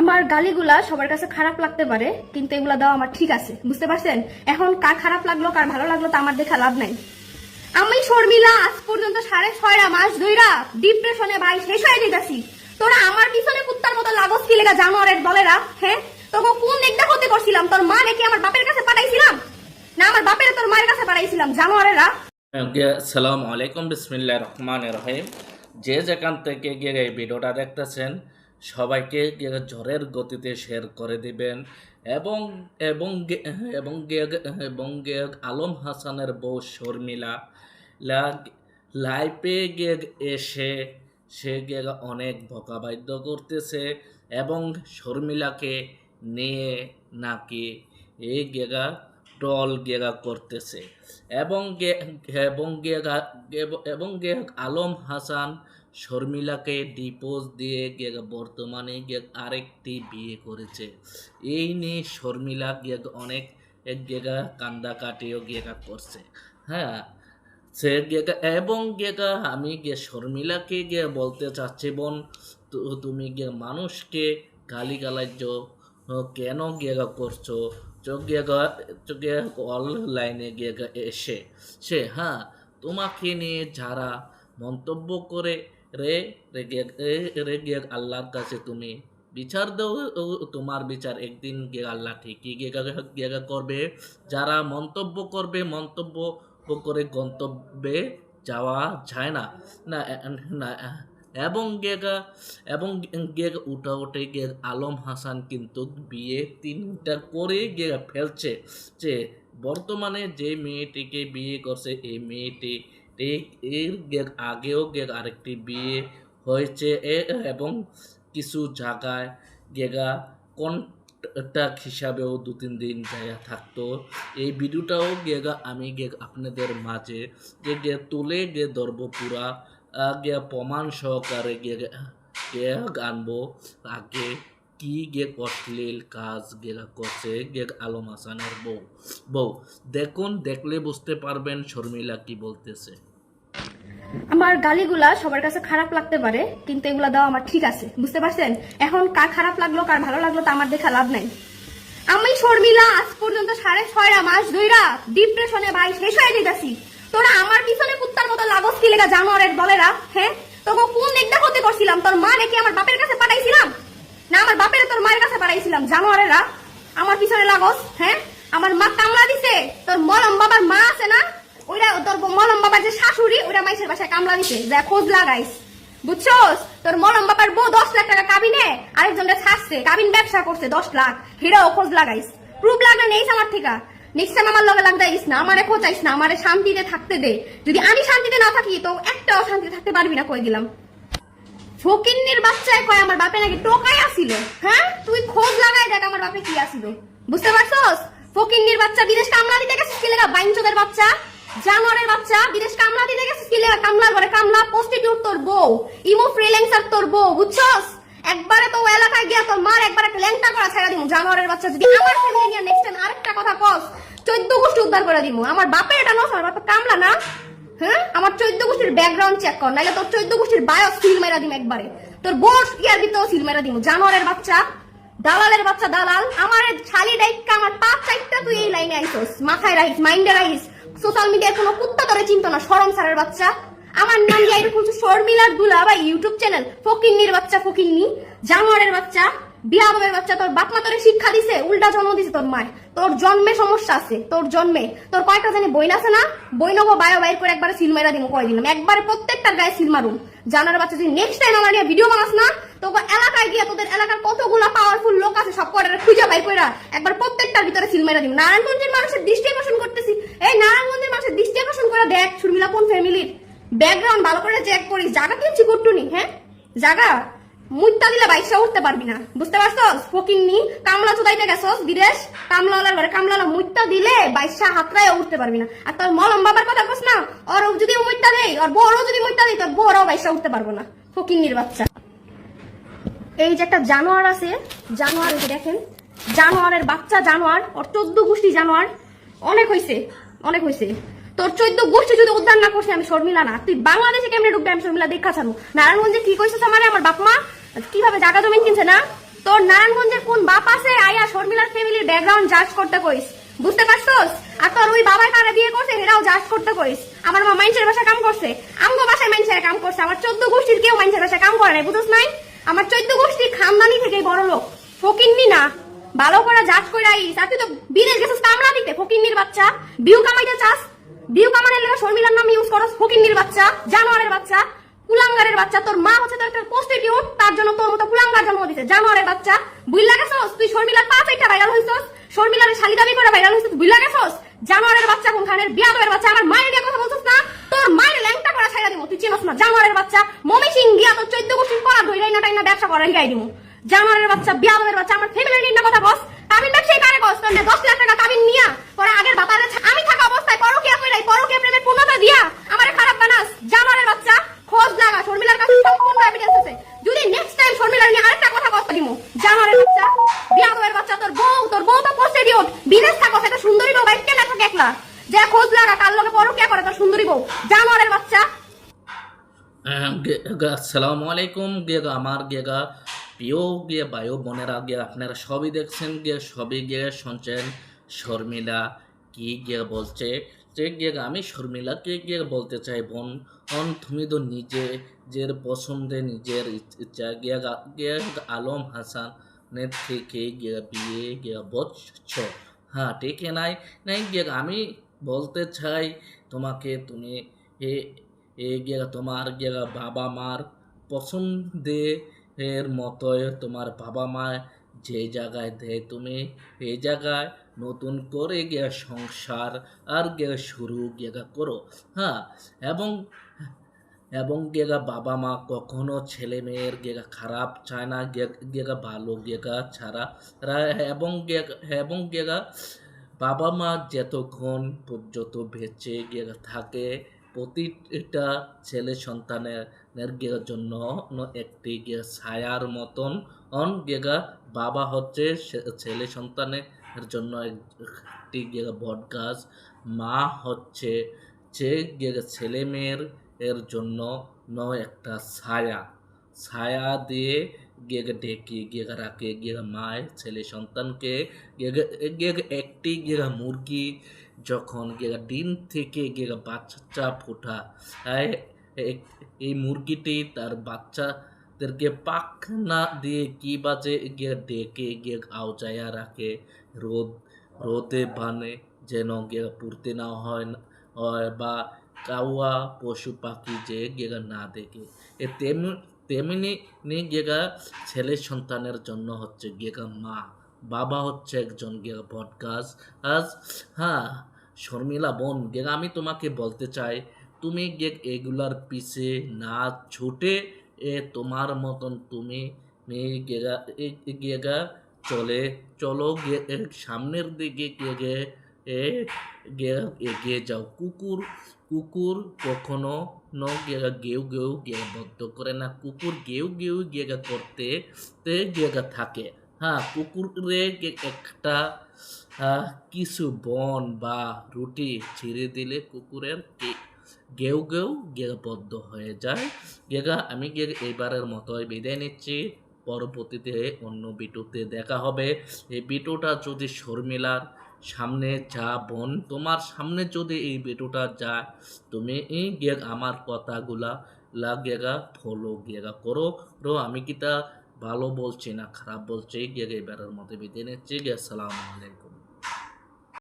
আমার গালিগুলা সবার কাছে খারাপ লাগতে পারে, কিন্তু এগুলা দেওয়া আমার ঠিক আছে, বুঝতে পারছেন? এখন কার খারাপ লাগল, কার ভালো লাগল তা আমার দেখা লাভ নাই। আমি শর্মিলা, আজ পর্যন্ত সাড়ে ছয়টা, মাস ধইরা ডিপ্রেশনে ভাই, শেষ হয়ে যেতেছি। তোরা আমার পিছনে কুত্তার মতো লাগস কি লেগা জানোয়ারের দলেরা হ্যাঁ তোকে কোন দিকটা হতে করছিলাম? তোর মা নাকি আমার বাপের কাছে পাঠাইছিলাম? না, আমার বাপের তোর মায়ের কাছে পাঠাইছিলাম, জানোয়ারেরা। সালাম আলাইকুম বিসমিল্লাহ রহমান রহিম। যে যেখান থেকে গিয়ে এই ভিডিওটা দেখতেছেন সবাইকে ঝড়ের গতিতে শেয়ার করে দিবেন। এবং এবং এবং এবং আলম হাসানের বউ শর্মিলা লাইফে এসে সে অনেক বকাবাদ্য করতেছে এবং শর্মিলাকে নিয়ে নাকি এই গেগা টল গেগা করতেছে। এবং এবং গেগা এবং গে আলম হাসান শর্মিলাকে ডিপোজ দিয়ে গে বর্তমানে গে আরেকটি বিয়ে করেছে। এই নিয়ে শর্মিলা অনেক গেগা কান্দা কাটিও গেগা করছে। হ্যাঁ সে গেগা এবং গেগা আমি গে শর্মিলাকে গিয়ে বলতে চাচ্ছি, বোন তুমি গিয়ে মানুষকে গালি গালাজ্য কেন গেগা করছ? চোখে চোখে অনলাইনে গিয়ে এসে। সে হ্যাঁ তোমাকে নিয়ে যারা মন্তব্য করে রে রে গে- এ- রে গিয়ে আল্লাহর কাছে তুমি। বিচার দাও তোমার বিচার। একদিন গে আল্লাহ ঠিকই গিয়ে করবে। যারা মন্তব্য করবে, মন্তব্য করে গন্তব্যে যাওয়া যায় না। না না, এবং গেগা, এবং গেগ উঠা উঠে গে আলম হাসান কিন্তু বিয়ে তিনটা করে গে ফেলছে যে, বর্তমানে যে মেয়েটিকে বিয়ে করছে, এই মেয়েটি এর আগেও আরেকটি বিয়ে হয়েছে এবং কিছু জায়গায় গেগা কন্ট্যাক্ট হিসাবেও দু তিন দিন জায়গা থাকতো। এই ভিডিওটাও গেগা, আমি গে আপনাদের মাঝে যে গে তুলে গে ধরবো পুরা গে প্রমাণ সহকারে গে গে আনব। আগে কি গে অশ্লীল কাজ গেলা করছে গে আলম হাসানের বউ। বউ, দেখুন, দেখলে বুঝতে পারবেন, শর্মিলা কি বলতেছে। আমার গালিগুলা সবার কাছে খারাপ লাগতে পারে, কিন্তু এগুলা দেওয়া আমার ঠিক আছে, বুঝতে পারছেন? এখন কার খারাপ লাগল, কার ভালো লাগল তা আমার দেখা লাভ নাই। আমি শর্মিলা, আজ পর্যন্ত সাড়ে ছয়টা মাস ধইরা ডিপ্রেশনে ভাই শেষ হয়ে যেতেছি তোরা আমার পিছনে কুত্তার মতো লাগস কি লেগা জানোয়ারের দলেরা হ্যাঁ তোকে কোন দিকটা হতে করছিলাম? তোর মা নাকি আমার বাপের কাছে পাঠাইছিলাম? না, আমার বাপের তোর মায়ের কাছে পাঠাইছিলাম, জানোয়ারেরা? আমার পিছনে লাগস হ্যাঁ আমার মা কামলা দিছে, তোর মলম বাবার মা আছে না? ওইটা তোর মলম বাবার যে শাশুড়ি ওইটা মাইসের বাসায় কামলা দিছে। যা খোঁজ লাগাইস। বুঝছস? তোর মলম বাবার বউ দশ লাখ টাকা কাবিনে আরেকজনটা ছাড়ছে। কাবিন ব্যবসা করছে দশ লাখ। হিরাও খোঁজ লাগাইস। প্রুফ নেইস আমার থেকে। নেক্সট টাইম আমার লগে না, আমারে না, আমারে শান্তিতে থাকতে দে। যদি আমি শান্তিতে না থাকি, তো একটাও শান্তিতে থাকতে পারবি না, কই দিলাম। ফকিন্নির বাচ্চায় কয়, আমার বাপে নাকি টোকাই আসিল? হ্যাঁ? তুই খোঁজ লাগাই দেখ আমার বাপে কি আসিল। বুঝতে পারছস? ফকিন্নির বাচ্চা বিদেশ কামলা দিতে গেছিস কি লেগা বাচ্চা? জানোয়ারের বাচ্চা, বিদেশ কামলা দিতে গেছিস কি লেগা কামলার ঘরে কামলা প্রস্টিটিউট তোর বউ ইমো ফ্রিল্যান্সার তোর বউ, বুঝছস? একবারে তো এলাকায় গিয়া তোর মার একবার একটা ল্যাংটা করা ছেড়ে দিমু, জানোয়ারের বাচ্চা যদি আমার ফ্যামিলি নিয়ে নেক্সট টাইম আরেকটা কথা কস, চোদ্দ গোষ্ঠী উদ্ধার করে দিমু। আমার বাপের এটা নস, আমার বাপের কামলা না। হ্যাঁ? আমার চোদ্দ গোষ্ঠীর ব্যাকগ্রাউন্ড চেক কর নাহলে তোর চোদ্দ গোষ্ঠীর বায়স সিল মেরা দিম একবারে। তোর বোস ইয়ার ভিতরেও সিল মেরা দিম, জানোয়ারের বাচ্চা, দালালের বাচ্চা, দালাল। আমার শালি ডাইকা আমার পাঁচ চারটা তুই এই লাইনে আইসোস। মাথায় রাখিস মাইন্ডে রাখিস। সোশ্যাল মিডিয়ায় কোনো কুত্তা তোরে চিন্ত না, সরম সারের বাচ্চা। আমার নাম দিয়ে এরকম শর্মিলার দুলা বা ইউটিউব চ্যানেল। ফকিন্নির বাচ্চা, ফকিন্নি। জানোয়ারের বাচ্চা বিহাবের বাচ্চা, তোর বাপ মা তোরে শিক্ষা দিছে, উল্টা জন্ম দিছে তোর মায়। তোর জন্মে সমস্যা আছে, তোর জন্মে। তোর কয়টা জানি বইন আছে না? বইনগো বায়ো বাইর করে একবার সিল মেরা দিম, কয় দিলাম। একবার প্রত্যেকটার গায়ে সিল মারুম। জানার বাচ্চা যদি নেক্সট টাইম আমার ভিডিও বানাস না, তোকে এলাকায় গিয়ে তোদের এলাকার কতগুলা পাওয়ারফুল লোক আছে সব কয়টা খুঁজে বাই কইরা একবার প্রত্যেকটার ভিতরে সিল মেরা দিম। নারায়ণগঞ্জের মানুষের দৃষ্টি আকর্ষণ করতেছি। এই নারায়ণগঞ্জের মানুষের দৃষ্টি আকর্ষণ করে দেখ, শর্মিলা কোন ফ্যামিলির ব্যাকগ্রাউন্ড ভালো করে চেক করিস। জায়গা কিনছি করটুনি হ্যাঁ? জায়গা মুইতা দিলে বাইশা উঠতে পারবি না। বুঝতে পারছস? ফকিন্নি কামলা চুদাইতে গেছস, বিদেশ? কামলাওয়ালার ঘরে কামলাওয়ালা মুইতা দিলে বাইশা হাতরায় উঠতে পারবি না। আর তোর মলম বাবার কথা কস না, ওর যদি মুইতা দেই আর বড় যদি মুইতা দেই, তোর বড়ও বাইশা উঠতে পারব না, ফকিন্নির বাচ্চা। এই যে একটা জানোয়ার আছে, জানোয়ার দেখেন, জানোয়ারের বাচ্চা জানোয়ার, ওর চোদ্দ গোষ্ঠী জানোয়ার, অনেক হয়েছে অনেক হয়েছে। তোর চোদ্দ গোষ্ঠী যদি উদ্ধার না করছে আমি শর্মিলা না। তুই বাংলাদেশে কেমনে ঢুকবে আমি শর্মিলা দেখা ছাড়বো? নারায়ণগঞ্জে কি কইছিস আমার আমার বাপ মা? কীভাবে জায়গা জমিন কিনছে না? তোর নারায়ণগঞ্জের কোন বাপ আছে? আয়া শর্মিলার ফ্যামিলির ব্যাকগ্রাউন্ড জাজ করতে কইস। বুঝতে পারছস? আর তোর ওই বাবাই কারা বিয়ে করছে এরাও জাজ করতে কইস। আমার মা মাইনসের বাসায় কাম করছে। আমগো বাসায় মাইনসের কাম করছে। আমার চোদ্দ গোষ্ঠীর কেউ মাইনসের বাসায় কাম করে নাই বুঝছ নাই? আমার চোদ্দ গোষ্ঠীর খানদানি থেকে বড় লোক। ফকিন্নি না। ভালো করে জাজ করে আইস। আর তুই তো বিদেশ গেছিস কামলা দিতে। ফকিন্নির বাচ্চা। বিউ কামাইতে চাস? বিউ কামানের লেগে শর্মিলার নাম ইউজ করস, ফকিন্নির বাচ্চা, জানোয়ারের বাচ্চা কুলাঙ্গারের বাচ্চা। তোর মা হচ্ছে তোর একটা প্রস্টিটিউট তার জন্য তোর মতো কুলাঙ্গার জন্ম দিছে। জানোয়ারের বাচ্চা। বুইলা গেছস? তুই শর্মিলার পা চাইটা ভাইরাল হইছস? শর্মিলার শালি দাবি করে ভাইরাল হইছস? বুইলা গেছস? জানোয়ারের বাচ্চা কোনখানের? বিয়াদবের বাচ্চা। আমার মায়ের দিয়ে কথা বলছস না? তোর মায়ের ল্যাংটা করা ছাইরা দিব তুই চিনস না। জানোয়ারের বাচ্চা। মমি সিং দিয়া তোর চৈদ্দ গোষ্ঠীর পড়া ধইরাই না টাইনা, ব্যবসা করাই গাই দিমু। জানোয়ারের বাচ্চা বিয়াদবের বাচ্চা, আমার ফ্যামিলির নিয়ে কথা বস। কাবিন ব্যবসায়ী কারে কস তোর দশ লাখ টাকা কাবিন নিয়া, পরে আগের বাপারে আমি থাকা অবস্থায় পরকিয়া কইরাই পরকিয়া প্রেমের পূর্ণতা দিয়া আমারে খারাপ বানাস। জানোয়ারের বাচ্চা, খোঁজ লাগা শর্মিলার কাছে সম্পূর্ণ এভিডেন্স আছে। যদি নেক্সট টাইম শর্মিলার নিয়ে আরেকটা কথা কথা দিমু জানোয়ারের বাচ্চা বিয়াদবের বাচ্চা, তোর বউ তোর বউ তো পোস্টে দিও বিদেশ থাকো, সেটা সুন্দরী বউ বাইক কেন থাকে একলা। যে খোঁজ লাগা, কার লগে পরকিয়া করে, তোর সুন্দরী বউ। জানোয়ারের বাচ্চা। আসসালামু আলাইকুম গিয়ে আমার গিয়েগা প্রিয় গিয়ে বায়ু বোনেরা গিয়ে আপনারা সবই দেখছেন গিয়ে সবই গিয়ে শুনছেন শর্মিলা কি গিয়ে বলছে? যে গিয়ে আমি শর্মিলাকে গিয়ে বলতে চাই বোন? বোন তুমি তো নিজে, নিজের পছন্দে নিজের ইচ্ছা গিয়ে গিয়ে আলম হাসানের থেকে গিয়ে বিয়ে গিয়ে বলছ হ্যাঁ ঠিক নাই নাই গিয়ে আমি বলতে চাই তোমাকে, তুমি এ গিয়ে তোমার গিয়ে বাবা মার পছন্দে এর মতোই তোমার বাবা মা যে জায়গায় দেয় তুমি এই জায়গায় নতুন করে গিয়ে সংসার আর গিয়ে শুরু গিয়ে করো। হ্যাঁ এবং এবং গেগা বাবা মা কখনো ছেলে মেয়ের গেগা খারাপ চায় না গেগা ভালো গেগা ছাড়া। এবং এবং গেগা বাবা মা যতক্ষণ পর্যন্ত বেঁচে গেগা থাকে প্রতিটা ছেলে সন্তানের নের গেগার জন্য একটি গিয়ে ছায়ার মতন। অন গেগা বাবা হচ্ছে ছেলে সন্তানের জন্য একটি গেগা বট গাছ। মা হচ্ছে যে ছেলে মেয়ের এর জন্য ন একটা ছায়া। ছায়া দিয়ে গিয়ে ডেকে গিয়ে রাখে গিয়ে মায় ছেলে সন্তানকে গিয়ে গিয়ে একটি গিয়ে মুরগি যখন গিয়ে ডিম থেকে গিয়ে বাচ্চা ফোটা এই- মুরগিটি তার বাচ্চাদেরকে পাক না দিয়ে কি বাজে গিয়ে ডেকে গিয়ে আওজায়া রাখে রোদ রোদে বানে যেন গিয়ে পুড়তে না হয় বা কাউয়া পশু পাখি যে গেগা না দেখে এ তেমনি তেমনি গেগা, ছেলে সন্তানের জন্য হচ্ছে গেগা মা, বাবা হচ্ছে একজন গেগা বটগাছ। আজ হ্যাঁ শর্মিলা বোন, গেগা, আমি তোমাকে বলতে চাই, তুমি গেগ এগুলার পিছে না ছুটে, এ তোমার মতন তুমি গেগা গেগা, চলে, চলো গে সামনের দিকে গেগে, এ গে- এগিয়ে যাও। কুকুর কুকুর কখনো ন গেগা গেউ গেউ গিয়ে বদ্ধ করে না। কুকুর গেউ গেউ গেগা করতে তে গেগা থাকে। হ্যাঁ কুকুরে একটা কিছু বন বা রুটি ছিঁড়ে দিলে কুকুরের গেউ গেউ গেগা বদ্ধ হয়ে যায়। গেগা, আমি এবারের মতোই বিদায় নিচ্ছি। পরবর্তীতে অন্য বিটুতে দেখা হবে। এই বিটুটা যদি শর্মিলার সামনে যা বোন, তোমার সামনে যদি এই বেটুটা যায়, তুমি এই গিয়ে আমার কথাগুলা লাগেগা ফলো গিয়েগা করো। রো, আমি কি তা ভালো বলছি না খারাপ বলছি? গিয়ে এবারের মধ্যে বিদায় নিচ্ছি। গিয়ে আসসালামু আলাইকুম।